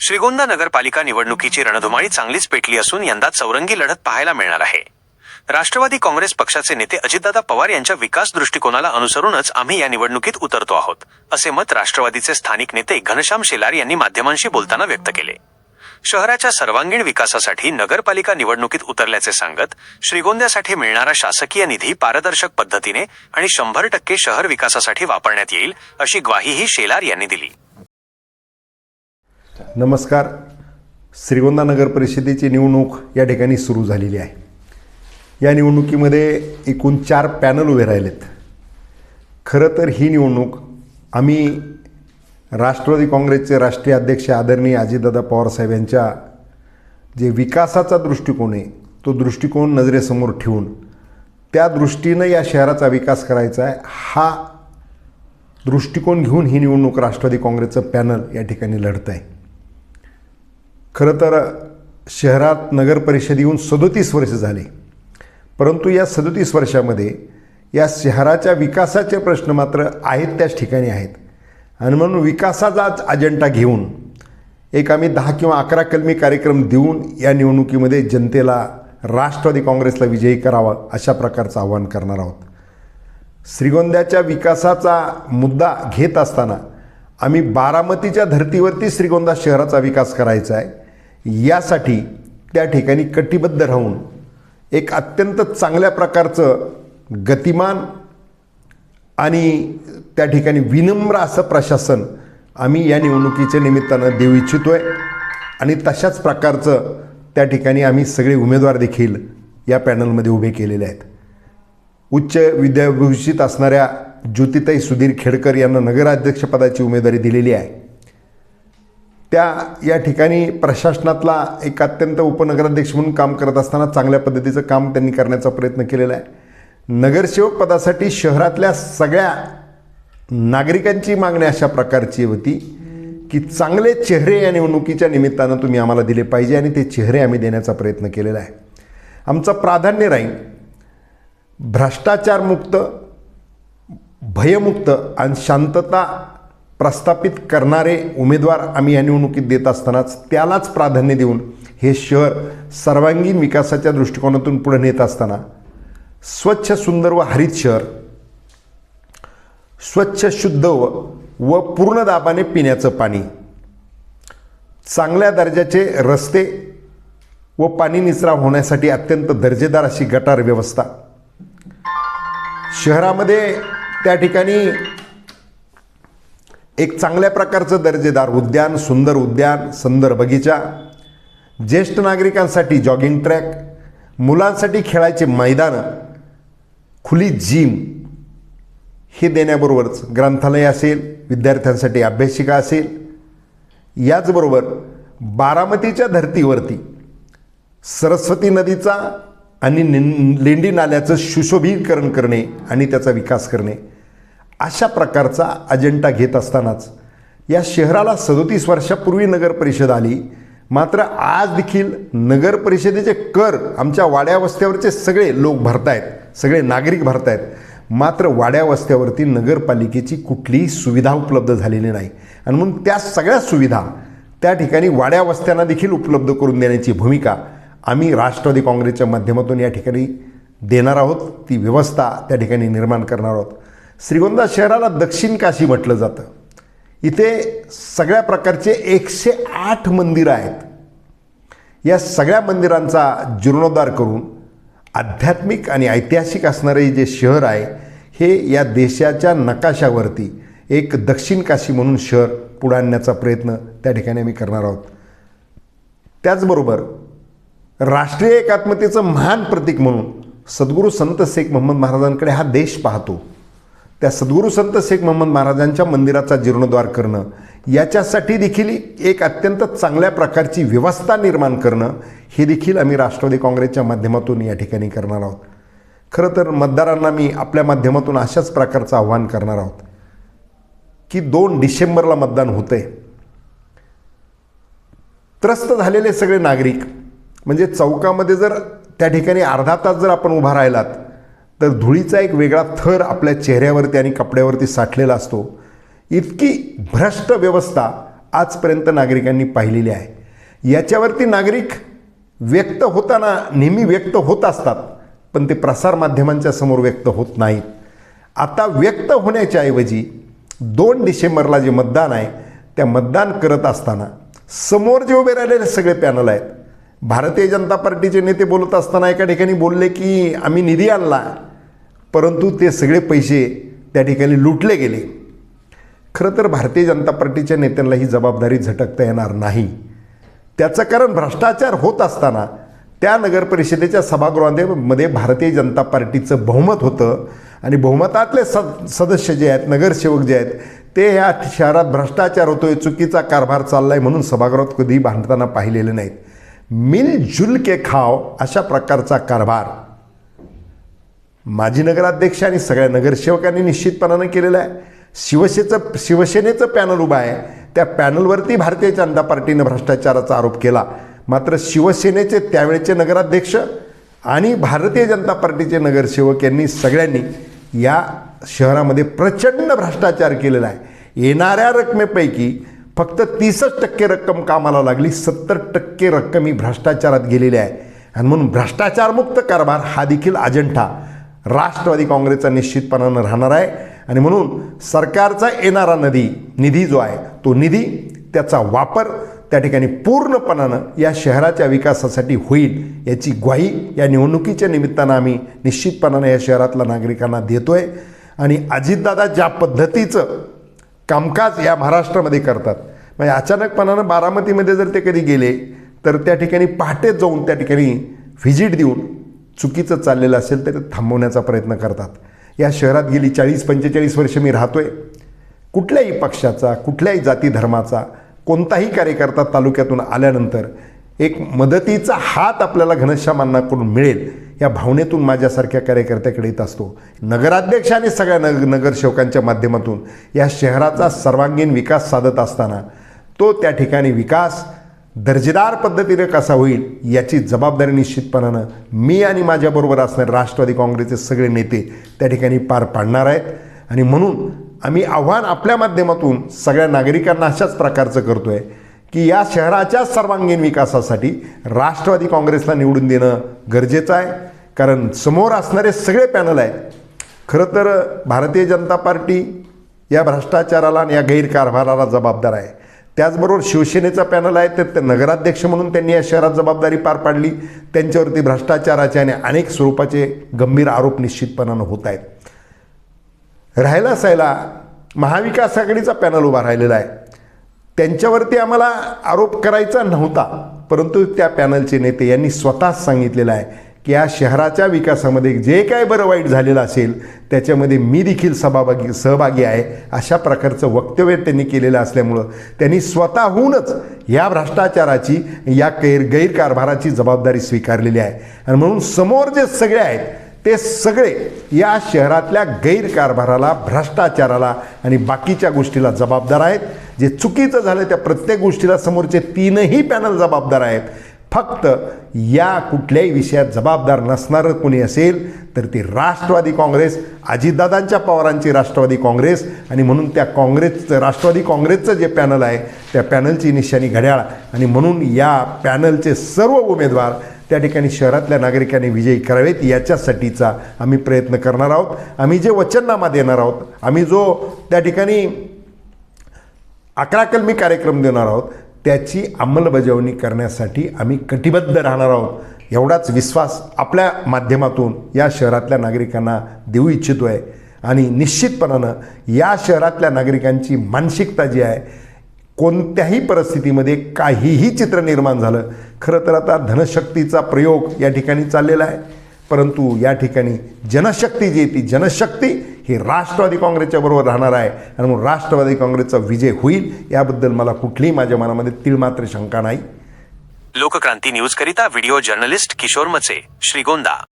श्रीगोंदा नगरपालिका निवडणुकीची रणधुमाळी चांगलीच पेटली असून यंदा चौरंगी लढत पाहायला मिळणार आहे. राष्ट्रवादी काँग्रेस पक्षाचे नेते अजितदादा पवार यांच्या विकास दृष्टिकोनाला अनुसरूनच आम्ही या निवडणुकीत उतरतो आहोत असे मत राष्ट्रवादीचे स्थानिक नेते घनश्याम शेलार यांनी माध्यमांशी बोलताना व्यक्त केले. शहराच्या सर्वांगीण विकासासाठी नगरपालिका निवडणुकीत उतरल्याचे सांगत श्रीगोंद्यासाठी मिळणारा शासकीय निधी पारदर्शक पद्धतीने आणि शंभर टक्के शहर विकासासाठी वापरण्यात येईल अशी ग्वाहीही शेलार यांनी दिली. नमस्कार. श्रीगोंदा नगर परिषदेची निवडणूक या ठिकाणी सुरू झालेली आहे. या निवडणुकीमध्ये एकूण चार पॅनल उभे राहिलेत. खरं तर ही निवडणूक आम्ही राष्ट्रवादी काँग्रेसचे राष्ट्रीय अध्यक्ष आदरणीय अजितदादा पवारसाहेब यांच्या जे विकासाचा दृष्टिकोन आहे तो दृष्टिकोन नजरेसमोर ठेवून त्या दृष्टीनं या शहराचा विकास करायचा आहे हा दृष्टिकोन घेऊन ही निवडणूक राष्ट्रवादी काँग्रेसचं पॅनल या ठिकाणी लढत आहे खरं तर शहरात नगर परिषद येऊन सदोतीस वर्ष झाले. परंतु या सदोतीस वर्षामध्ये या शहराच्या विकासाचे प्रश्न मात्र आहेत त्याच ठिकाणी आहेत. आणि म्हणून विकासाचाच अजेंडा घेऊन एक आम्ही दहा किंवा अकरा कलमी कार्यक्रम देऊन या निवडणुकीमध्ये जनतेला राष्ट्रवादी काँग्रेसला विजयी करावा अशा प्रकारचं आवाहन करणार आहोत. श्रीगोंद्याच्या विकासाचा मुद्दा घेत असताना आम्ही बारामतीच्या धर्तीवरती श्रीगोंदा शहराचा विकास करायचा आहे. यासाठी त्या ठिकाणी कटिबद्ध राहून एक अत्यंत चांगल्या प्रकारचं गतिमान आणि त्या ठिकाणी विनम्र असं प्रशासन आम्ही या निवडणुकीच्या निमित्तानं देऊ इच्छितो आहे आणि तशाच प्रकारचं त्या ठिकाणी आम्ही सगळे उमेदवार देखील या पॅनलमध्ये उभे केलेले आहेत. उच्च विद्याभूषित असणाऱ्या ज्योतिताई सुधीर खेडकर यांना नगराध्यक्षपदाची उमेदवारी दिलेली आहे. त्या या ठिकाणी प्रशासनातला एक अत्यंत उपनगराध्यक्ष म्हणून काम करत असताना चांगल्या पद्धतीचं काम त्यांनी करण्याचा प्रयत्न केलेला आहे. नगरसेवक पदासाठी शहरातल्या सगळ्या नागरिकांची मागणी अशा प्रकारची होती की चांगले चेहरे या निवडणुकीच्या निमित्तानं तुम्ही आम्हाला दिले पाहिजे आणि ते चेहरे आम्ही देण्याचा प्रयत्न केलेला आहे. आमचं प्राधान्य राहील भ्रष्टाचारमुक्त भयमुक्त आणि शांतता प्रस्थापित करणारे उमेदवार आम्ही या निवडणुकीत देत असतानाच त्यालाच प्राधान्य देऊन हे शहर सर्वांगीण विकासाच्या दृष्टिकोनातून पुढे नेत असताना स्वच्छ सुंदर व हरित शहर स्वच्छ शुद्ध व व पूर्ण दाबाने पिण्याचं पाणी चांगल्या दर्जाचे रस्ते व पाणी निचरा होण्यासाठी अत्यंत दर्जेदार अशी गटार व्यवस्था. शहरामध्ये त्या ठिकाणी एक चांगल्या प्रकारचं दर्जेदार उद्यान सुंदर उद्यान सुंदर बगीचा ज्येष्ठ नागरिकांसाठी जॉगिंग ट्रॅक मुलांसाठी खेळायचे मैदानं खुली जिम हे देण्याबरोबरच ग्रंथालय असेल विद्यार्थ्यांसाठी अभ्यासिका असेल. याचबरोबर बारामतीच्या धर्तीवरती सरस्वती नदीचा आणि लेंडी नाल्याचं सुशोभीकरण करणे आणि त्याचा विकास करणे. अशा प्रकारचा अजेंडा घेत असतानाच या शहराला सदोतीस वर्षापूर्वी नगर परिषद आली. मात्र आज देखील नगर परिषदेचे कर आमच्या वाड्या वस्त्यावरचे सगळे लोक भरतायत सगळे नागरिक भरतायत. मात्र वाड्या वस्त्यावरती नगरपालिकेची कुठलीही सुविधा उपलब्ध झालेली नाही. आणि म्हणून त्या सगळ्या सुविधा त्या ठिकाणी वाड्या वस्त्यांना देखील उपलब्ध करून देण्याची भूमिका आम्ही राष्ट्रवादी काँग्रेसच्या माध्यमातून या ठिकाणी देणार आहोत. ती व्यवस्था त्या ठिकाणी निर्माण करणार आहोत. श्रीगोंदा शहराला दक्षिण काशी म्हटलं जातं. इथे सगळ्या प्रकारचे एकशे आठ मंदिरं आहेत. या सगळ्या मंदिरांचा जीर्णोद्धार करून आध्यात्मिक आणि ऐतिहासिक असणारे जे शहर आहे हे या देशाच्या नकाशावरती एक दक्षिण काशी म्हणून शहर पुढे आणण्याचा प्रयत्न त्या ठिकाणी आम्ही करणार आहोत. त्याचबरोबर राष्ट्रीय एकात्मतेचं महान प्रतीक म्हणून सद्गुरू संत शेख मोहम्मद महाराजांकडे हा देश पाहतो. त्या सद्गुरू संत शेख मोहम्मद महाराजांच्या मंदिराचा जीर्णोद्धार करणं याच्यासाठी देखील एक अत्यंत चांगल्या प्रकारची व्यवस्था निर्माण करणं हे देखील आम्ही राष्ट्रवादी काँग्रेसच्या माध्यमातून या ठिकाणी करणार आहोत. खरं तर मतदारांना मी आपल्या माध्यमातून अशाच प्रकारचं आव्हान करणार आहोत की दोन डिसेंबरला मतदान होतं आहे त्रस्त झालेले सगळे नागरिक म्हणजे चौकामध्ये जर त्या ठिकाणी अर्धा तास जर आपण उभा राहिलात तर धुळीचा एक वेगळा थर आपल्या चेहऱ्यावरती आणि कपड्यावरती साठलेला असतो. इतकी भ्रष्ट व्यवस्था आजपर्यंत नागरिकांनी पाहिलेली आहे. याच्यावरती नागरिक व्यक्त होताना नेहमी व्यक्त होत असतात पण ते प्रसारमाध्यमांच्या समोर व्यक्त होत नाहीत. आता व्यक्त होण्याच्या ऐवजी दोन डिसेंबरला जे मतदान आहे त्या मतदान करत असताना समोर जे उभे राहिलेले सगळे पॅनल आहेत. भारतीय जनता पार्टीचे नेते बोलत असताना एका ठिकाणी बोलले की आम्ही निधी आणला परंतु ते सगळे पैसे त्या ठिकाणी लुटले गेले. खरं तर भारतीय जनता पार्टीच्या नेत्यांना ही जबाबदारी झटकता येणार नाही. त्याचं कारण भ्रष्टाचार होत असताना त्या नगरपरिषदेच्या सभागृहामध्ये मध्ये भारतीय जनता पार्टीचं बहुमत होतं आणि बहुमतातले स सदस्य जे आहेत नगरसेवक जे आहेत ते ह्या शहरात भ्रष्टाचार होतोय चुकीचा कारभार चाललाय म्हणून सभागृहात कधीही भांडताना पाहिलेले नाहीत. मिलजुल के खाव अशा प्रकारचा कारभार. माजी नगराध्यक्ष आणि सगळ्या नगरसेवकांनी निश्चितपणानं केलेलं आहे. शिवसेचं शिवसेनेचं पॅनल उभं आहे. त्या पॅनलवरती भारतीय जनता पार्टीनं भ्रष्टाचाराचा आरोप केला. मात्र शिवसेनेचे त्यावेळेचे नगराध्यक्ष आणि भारतीय जनता पार्टीचे नगरसेवक यांनी सगळ्यांनी या शहरामध्ये प्रचंड भ्रष्टाचार केलेला आहे. येणाऱ्या रकमेपैकी फक्त तीसच टक्के रक्कम कामाला लागली. सत्तर टक्के रक्कम ही भ्रष्टाचारात गेलेली आहे. आणि म्हणून भ्रष्टाचारमुक्त कारभार हा देखील अजंठा. राष्ट्रवादी काँग्रेसचा निश्चितपणानं राहणार आहे. आणि म्हणून सरकारचा येणारा नदी निधी जो आहे तो निधी त्याचा वापर त्या ठिकाणी पूर्णपणानं या शहराच्या विकासासाठी होईल याची ग्वाही या निवडणुकीच्या निमित्तानं आम्ही निश्चितपणानं या शहरातल्या नागरिकांना देतो आहे आणि अजितदादा ज्या पद्धतीचं कामकाज या महाराष्ट्रामध्ये करतात म्हणजे अचानकपणानं बारामतीमध्ये जर ते कधी गेले तर त्या ठिकाणी पहाटेच जाऊन त्या ठिकाणी व्हिजिट देऊन चुकीचं चाललेलं असेल तर ते थांबवण्याचा प्रयत्न करतात. या शहरात गेली चाळीस पंचेचाळीस वर्ष मी राहतोय. कुठल्याही पक्षाचा कुठल्याही जाती धर्माचा कोणताही कार्यकर्ता तालुक्यातून आल्यानंतर एक मदतीचा हात आपल्याला घनश्यामांनाकडून मिळेल या भावनेतून माझ्यासारख्या कार्यकर्त्याकडे येत असतो. नगराध्यक्ष आणि सगळ्या नग नगरसेवकांच्या माध्यमातून या शहराचा सर्वांगीण विकास साधत असताना तो त्या ठिकाणी विकास दर्जेदार पद्धतीने कसा होईल याची जबाबदारी निश्चितपणानं मी आणि माझ्याबरोबर असणारे राष्ट्रवादी काँग्रेसचे सगळे नेते त्या ठिकाणी पार पाडणार आहेत. आणि म्हणून आम्ही आव्हान आपल्या माध्यमातून सगळ्या नागरिकांना अशाच प्रकारचं करतो आहे की या शहराच्या सर्वांगीण विकासासाठी राष्ट्रवादी काँग्रेसला निवडून देणं गरजेचं आहे. कारण समोर असणारे सगळे पॅनल आहेत. खरं तर भारतीय जनता पार्टी या भ्रष्टाचाराला आणि या गैरकारभाराला जबाबदार आहे. त्याचबरोबर शिवसेनेचा पॅनल आहे तर ते नगराध्यक्ष म्हणून त्यांनी या शहरात जबाबदारी पार पाडली. त्यांच्यावरती भ्रष्टाचाराचे आणि अनेक स्वरूपाचे गंभीर आरोप निश्चितपणानं होत आहेत. राहायला असायला महाविकास आघाडीचा पॅनल उभा राहिलेला आहे. त्यांच्यावरती आम्हाला आरोप करायचा नव्हता परंतु त्या पॅनलचे नेते यांनी स्वतःच सांगितलेलं आहे की या शहराच्या विकासामध्ये जे काय बरं वाईट झालेलं असेल त्याच्यामध्ये मी देखील सभाभागी सहभागी आहे अशा प्रकारचं वक्तव्य त्यांनी केलेलं असल्यामुळं त्यांनी स्वतःहूनच या भ्रष्टाचाराची या गैर गैरकारभाराची जबाबदारी स्वीकारलेली आहे. आणि म्हणून समोर जे सगळे आहेत ते सगळे या शहरातल्या गैरकारभाराला भ्रष्टाचाराला आणि बाकीच्या गोष्टीला जबाबदार आहेत. जे चुकीचं झालं त्या प्रत्येक गोष्टीला समोरचे तीनही पॅनल जबाबदार आहेत. फक्त या कुठल्याही विषयात जबाबदार नसणारं कोणी असेल तर ती राष्ट्रवादी काँग्रेस अजितदादांच्या पवारांची राष्ट्रवादी काँग्रेस आणि म्हणून त्या काँग्रेसचं राष्ट्रवादी काँग्रेसचं जे पॅनल आहे त्या पॅनलची निशाणी घड्याळ. आणि म्हणून या पॅनलचे सर्व उमेदवार त्या ठिकाणी शहरातल्या नागरिकांनी विजयी करावेत. याच्यासाठीचा आम्ही प्रयत्न करणार आहोत. आम्ही जे वचननामा देणार आहोत आम्ही जो त्या ठिकाणी अकरा कलमी कार्यक्रम देणार आहोत त्याची अंमलबजावणी करण्यासाठी आम्ही कटिबद्ध राहणार आहोत. एवढाच विश्वास आपल्या माध्यमातून या शहरातल्या नागरिकांना देऊ इच्छितो आहे आणि निश्चितपणानं या शहरातल्या नागरिकांची मानसिकता जी आहे कोणत्याही परिस्थितीमध्ये काहीही चित्र निर्माण झालं खरं तर आता धनशक्तीचा प्रयोग या ठिकाणी चाललेला आहे. परंतु या ठिकाणी जनशक्ती जी आहे ती जनशक्ती ही राष्ट्रवादी काँग्रेसच्या बरोबर राहणार आहे. आणि म्हणून राष्ट्रवादी काँग्रेसचा विजय होईल याबद्दल मला कुठलीही माझ्या मनामध्ये तिळमात्र शंका नाही. लोकक्रांती न्यूज करिता व्हिडिओ जर्नलिस्ट किशोर मचे श्रीगोंदा.